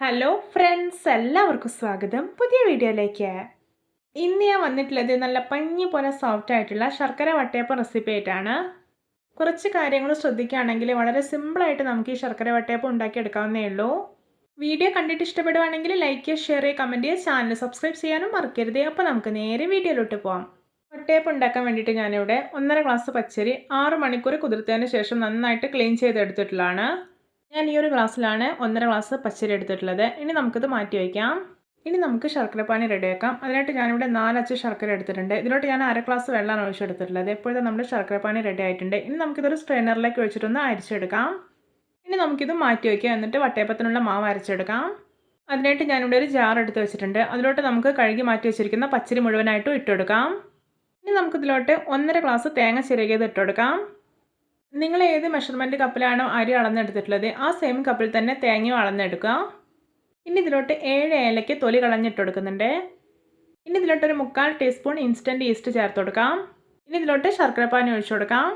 Hello friends എല്ലാവർക്കും സ്വാഗതം. പുതിയ വീഡിയോയിലേക്ക്. ഇന്ന് ഞാൻ വന്നിട്ടുള്ളത് നല്ല പഞ്ഞി പോലെ സോഫ്റ്റ് ആയിട്ടുള്ള ശർക്കര വട്ടയപ്പം റെസിപ്പി ആയിട്ടാണ്. കുറച്ച് കാര്യങ്ങൾ ശ്രദ്ധിക്കുകയാണെങ്കിൽ വളരെ സിമ്പിളായിട്ട് നമുക്ക് ഈ ശർക്കര വട്ടയപ്പം ഉണ്ടാക്കിയെടുക്കാവുന്നേ ഉള്ളൂ. വീഡിയോ കണ്ടിട്ട് ഇഷ്ടപ്പെടുവാണെങ്കിൽ ലൈക്ക് ഷെയർ ചെയ്യുക കമന്റ് ചെയ്യുക. ചാനൽ സബ്സ്ക്രൈബ് ചെയ്യാനും മറക്കരുത്. അപ്പോൾ നമുക്ക് നേരെ വീഡിയോയിലോട്ട് പോകാം വട്ടയപ്പം ഉണ്ടാക്കാൻ വേണ്ടിയിട്ട് ഞാനിവിടെ ഒന്നര ഗ്ലാസ് പച്ചരി ആറ് മണിക്കൂർ കുതിർത്തതിന് ശേഷം നന്നായിട്ട് ക്ലീൻ ചെയ്തെടുത്തിട്ടുള്ളതാണ്. ഞാൻ ഈ ഒരു ഗ്ലാസ്സിലാണ് ഒന്നര ഗ്ലാസ് പച്ചരി എടുത്തിട്ടുള്ളത്. ഇനി നമുക്കിത് മാറ്റി വയ്ക്കാം. ഇനി നമുക്ക് ശർക്കരപ്പാനി റെഡിയാക്കാം അതിനായിട്ട് ഞാനിവിടെ നാലച്ച് ശർക്കര എടുത്തിട്ടുണ്ട്. ഇതിലോട്ട് ഞാൻ അര ഗ്ലാസ് വെള്ളമാണ് ഒഴിച്ചെടുത്തിട്ടുള്ളത്. എപ്പോഴും നമ്മുടെ ശർക്കരപ്പാനി റെഡി ആയിട്ടുണ്ട്. ഇനി നമുക്കിതൊരു സ്ട്രെയിനറിലേക്ക് ഒഴിച്ചിട്ടൊന്ന് അരിച്ചെടുക്കാം. ഇനി നമുക്കിത് മാറ്റി വയ്ക്കാം. എന്നിട്ട് വട്ടയപ്പത്തിനുള്ള മാവ് അരച്ചെടുക്കാം. അതിനായിട്ട് ഞാനിവിടെ ഒരു ജാർ എടുത്ത് വെച്ചിട്ടുണ്ട്. അതിലോട്ട് നമുക്ക് കഴുകി മാറ്റി വെച്ചിരിക്കുന്ന പച്ചരി മുഴുവനായിട്ടും ഇട്ടെടുക്കാം. ഇനി നമുക്കിതിലോട്ട് ഒന്നര ഗ്ലാസ് തേങ്ങ ചിരകിയത് ഇട്ടെടുക്കാം. നിങ്ങൾ ഏത് മെഷർമെന്റ് കപ്പിലാണോ അരി അളന്നെടുത്തിട്ടുള്ളത്? ആ സെയിം കപ്പിൽ തന്നെ തേങ്ങയും അളന്നെടുക്കുക ഇനി ഇതിലോട്ട് ഏഴ് ഏലയ്ക്ക് തൊലി കളഞ്ഞിട്ട് കൊടുക്കുന്നുണ്ട് ഇനി ഇതിലോട്ട് ഒരു മുക്കാൽ ടീസ്പൂൺ ഇൻസ്റ്റന്റ് ഈസ്റ്റ് ചേർത്ത് കൊടുക്കാം ഇനി ഇതിലോട്ട് ശർക്കരപ്പാനി ഒഴിച്ചു കൊടുക്കാം.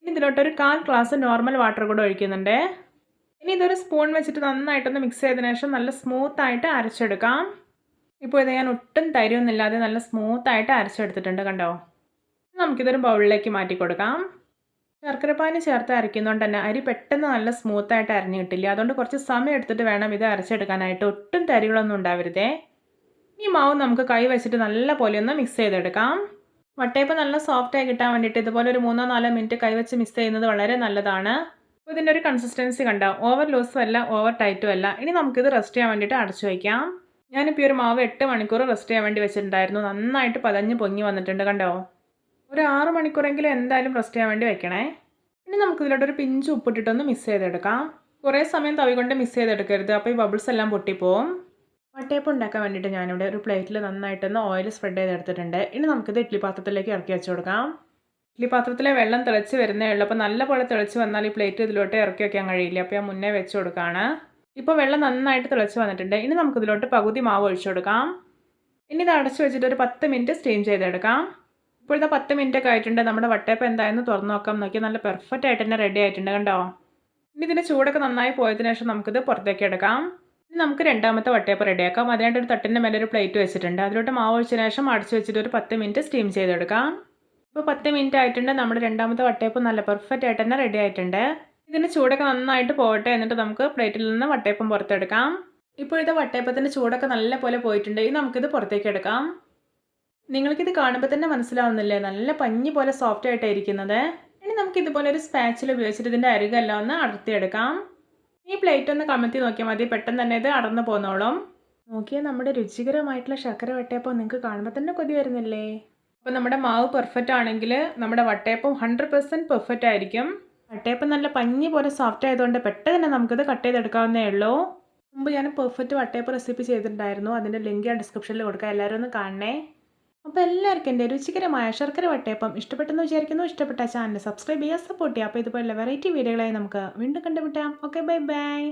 ഇനി ഇതിലോട്ട് ഒരു കാൽ ഗ്ലാസ് നോർമൽ വാട്ടർ കൂടെ ഒഴിക്കുന്നുണ്ട്. ഇനി ഇതൊരു സ്പൂൺ വെച്ചിട്ട് നന്നായിട്ടൊന്ന് മിക്സ് ചെയ്തതിനു ശേഷം നല്ല സ്മൂത്തായിട്ട് അരച്ചെടുക്കാം. ഇപ്പോൾ ഇത് ഞാൻ ഒട്ടും തരിയൊന്നുമില്ലാതെ നല്ല സ്മൂത്തായിട്ട് അരച്ചെടുത്തിട്ടുണ്ട് കണ്ടോ? നമുക്കിതൊരു ബൗളിലേക്ക് മാറ്റി കൊടുക്കാം ശർക്കരപ്പാനി ചേർത്ത് അരയ്ക്കുന്നതുകൊണ്ട് തന്നെ അരി പെട്ടെന്ന് നല്ല സ്മൂത്തായിട്ട് അരഞ്ഞു കിട്ടില്ല? അതുകൊണ്ട് കുറച്ച് സമയം എടുത്തിട്ട് വേണം ഇത് അരച്ചെടുക്കാനായിട്ട്. ഒട്ടും തരികളൊന്നും ഉണ്ടാവരുതേ. ഈ മാവ് നമുക്ക് കൈ വെച്ചിട്ട് നല്ല പോലെ ഒന്ന് മിക്സ് ചെയ്തെടുക്കാം. വട്ടയപ്പം നല്ല സോഫ്റ്റായി കിട്ടാൻ വേണ്ടിയിട്ട് ഇതുപോലെ ഒരു മൂന്നോ നാലോ മിനിറ്റ് കൈ വെച്ച് മിക്സ് ചെയ്യുന്നത് വളരെ നല്ലതാണ്. അപ്പോൾ ഇതിന്റെ ഒരു കൺസിസ്റ്റൻസി കണ്ട? ഓവർ ലൂസും അല്ല ഓവർ ടൈറ്റും അല്ല. ഇനി നമുക്കിത് റെസ്റ്റ് ചെയ്യാൻ വേണ്ടിയിട്ട് അടച്ചു വയ്ക്കാം. ഞാനിപ്പോൾ ഈ ഒരു മാവ് എട്ട് മണിക്കൂർ റെസ്റ്റ് ചെയ്യാൻ വേണ്ടി വെച്ചിട്ടുണ്ടായിരുന്നു. നന്നായിട്ട് പതഞ്ഞ് പൊങ്ങി വന്നിട്ടുണ്ട് കണ്ടോ? ഒരു ആറ് മണിക്കൂറെങ്കിലും എന്തായാലും റെസ്റ്റ് ചെയ്യാൻ വേണ്ടി വെക്കണേ. ഇനി നമുക്ക് ഇതിലോട്ടൊരു പിഞ്ച് ഉപ്പിട്ടിട്ടൊന്ന് മിക്സ് ചെയ്തെടുക്കാം. കുറേ സമയം തവി കൊണ്ട് മിക്സ് ചെയ്തെടുക്കരുത്. അപ്പോൾ ഈ ബബിൾസ് എല്ലാം പൊട്ടിപ്പോവും. വട്ടയപ്പം ഉണ്ടാക്കാൻ വേണ്ടിയിട്ട് ഞാനിവിടെ ഒരു പ്ലേറ്റിൽ നന്നായിട്ടൊന്ന് ഓയിൽ സ്പ്രെഡ് ചെയ്തെടുത്തിട്ടുണ്ട്. ഇനി നമുക്കിത് ഇഡ്ഡലി പാത്രത്തിലേക്ക് ഇറക്കി വെച്ച് കൊടുക്കാം. ഇഡ്ഡലി പാത്രത്തിലെ വെള്ളം തിളച്ച് വരുന്നേ ഉള്ളൂ. അപ്പോൾ നല്ലപോലെ തിളച്ച് വന്നാൽ ഈ പ്ലേറ്റ് ഇതിലോട്ട് ഇറക്കി വെക്കാൻ കഴിയില്ല. അപ്പോൾ ഞാൻ മുന്നേ വെച്ച് കൊടുക്കുകയാണ് ഇപ്പോൾ വെള്ളം നന്നായിട്ട് തിളച്ച് വന്നിട്ടുണ്ട്. ഇനി നമുക്കിതിലോട്ട് പകുതി മാവ് ഒഴിച്ചു കൊടുക്കാം. ഇനി ഇത് അടച്ചു വെച്ചിട്ട് ഒരു പത്ത് മിനിറ്റ് സ്റ്റീം ചെയ്തെടുക്കാം. ഇപ്പോഴത്തെ പത്ത് മിനിറ്റ് ഒക്കെ ആയിട്ടുണ്ട്. നമ്മുടെ വട്ടയപ്പം എന്തായെന്ന് തുറന്നു നോക്കാം. നോക്കിയാൽ നല്ല പെർഫെക്റ്റ് ആയിട്ട് തന്നെ റെഡി ആയിട്ടുണ്ട് കണ്ടോ? ഇനി ഇതിന്റെ ചൂടൊക്കെ നന്നായി പോയതിനു ശേഷം നമുക്കിത് പുറത്തേക്ക് എടുക്കാം. ഇനി നമുക്ക് രണ്ടാമത്തെ വട്ടയപ്പം റെഡിയാക്കാം അതിനായിട്ട് ഒരു തട്ടിന്റെ മേലെ ഒരു പ്ലേറ്റ് വെച്ചിട്ടുണ്ട്. അതിലോട്ട് മാവ് ഒഴിച്ചതിന് ശേഷം അടച്ചു വെച്ചിട്ട് ഒരു പത്ത് മിനിറ്റ് സ്റ്റീം ചെയ്തെടുക്കാം. ഇപ്പോൾ പത്ത് മിനിറ്റ് ആയിട്ടുണ്ട്. നമ്മുടെ രണ്ടാമത്തെ വട്ടയപ്പം നല്ല പെർഫെക്റ്റ് ആയിട്ട് തന്നെ റെഡി ആയിട്ടുണ്ട്. ഇതിന്റെ ചൂടൊക്കെ നന്നായിട്ട് പോകട്ടെ എന്നിട്ട് നമുക്ക് പ്ലേറ്റിൽ നിന്ന് വട്ടയപ്പം പുറത്തെടുക്കാം. ഇപ്പോഴത്തെ വട്ടയപ്പത്തിന്റെ ചൂടൊക്കെ നല്ല പോലെ പോയിട്ടുണ്ട്. ഇനി നമുക്കിത് പുറത്തേക്ക് എടുക്കാം. നിങ്ങൾക്കിത് കാണുമ്പോൾ തന്നെ മനസ്സിലാവുന്നില്ലേ? നല്ല പഞ്ഞി പോലെ സോഫ്റ്റ് ആയിട്ടാണ് ഇരിക്കുന്നത് ഇനി നമുക്ക് ഇതുപോലെ ഒരു സ്പാച്ചിൽ ഉപയോഗിച്ചിട്ട് ഇതിന്റെ അരികെല്ലാം ഒന്ന് അടർത്തിയെടുക്കാം. ഈ പ്ലേറ്റ് ഒന്ന് കമത്തി നോക്കിയാൽ മതി. പെട്ടെന്ന് തന്നെ ഇത് അടർന്നു പോന്നോളും. നോക്കിയാൽ നമ്മുടെ രുചികരമായിട്ടുള്ള ശർക്കര വട്ടയപ്പം നിങ്ങൾക്ക് കാണുമ്പോൾ തന്നെ കൊതി വരുന്നില്ലേ? അപ്പോൾ നമ്മുടെ മാവ് പെർഫെക്റ്റ് ആണെങ്കിൽ നമ്മുടെ വട്ടയപ്പം ഹൺഡ്രഡ് പെർസെന്റ് പെർഫെക്റ്റ് ആയിരിക്കും. വട്ടയപ്പം നല്ല പഞ്ഞി പോലെ സോഫ്റ്റ് ആയതുകൊണ്ട് പെട്ടെന്ന് തന്നെ നമുക്കിത് കട്ട് ചെയ്തെടുക്കാവുന്നേ ഉള്ളൂ. മുമ്പ് ഞാൻ പെർഫെക്റ്റ് വട്ടയപ്പം റെസിപ്പി ചെയ്തിട്ടുണ്ടായിരുന്നു. അതിന്റെ ലിങ്ക് ഞാൻ ഡിസ്ക്രിപ്ഷനിൽ കൊടുക്കാം. എല്ലാവരും ഒന്ന് കാണണേ. അപ്പോൾ എല്ലാവർക്കും എന്റെ രുചികരമായ ശർക്കര വട്ടയപ്പം ഇഷ്ടപ്പെട്ടെന്ന് വിചാരിക്കുന്നു. ഇഷ്ടപ്പെട്ട ചാനൽ സബ്സ്ക്രൈബ് ചെയ്യുക സപ്പോർട്ട് ചെയ്യുക. അപ്പോൾ ഇതുപോലുള്ള വെറൈറ്റി വീഡിയോകളായി നമുക്ക് വീണ്ടും കണ്ടുമുട്ടാം. Okay bye bye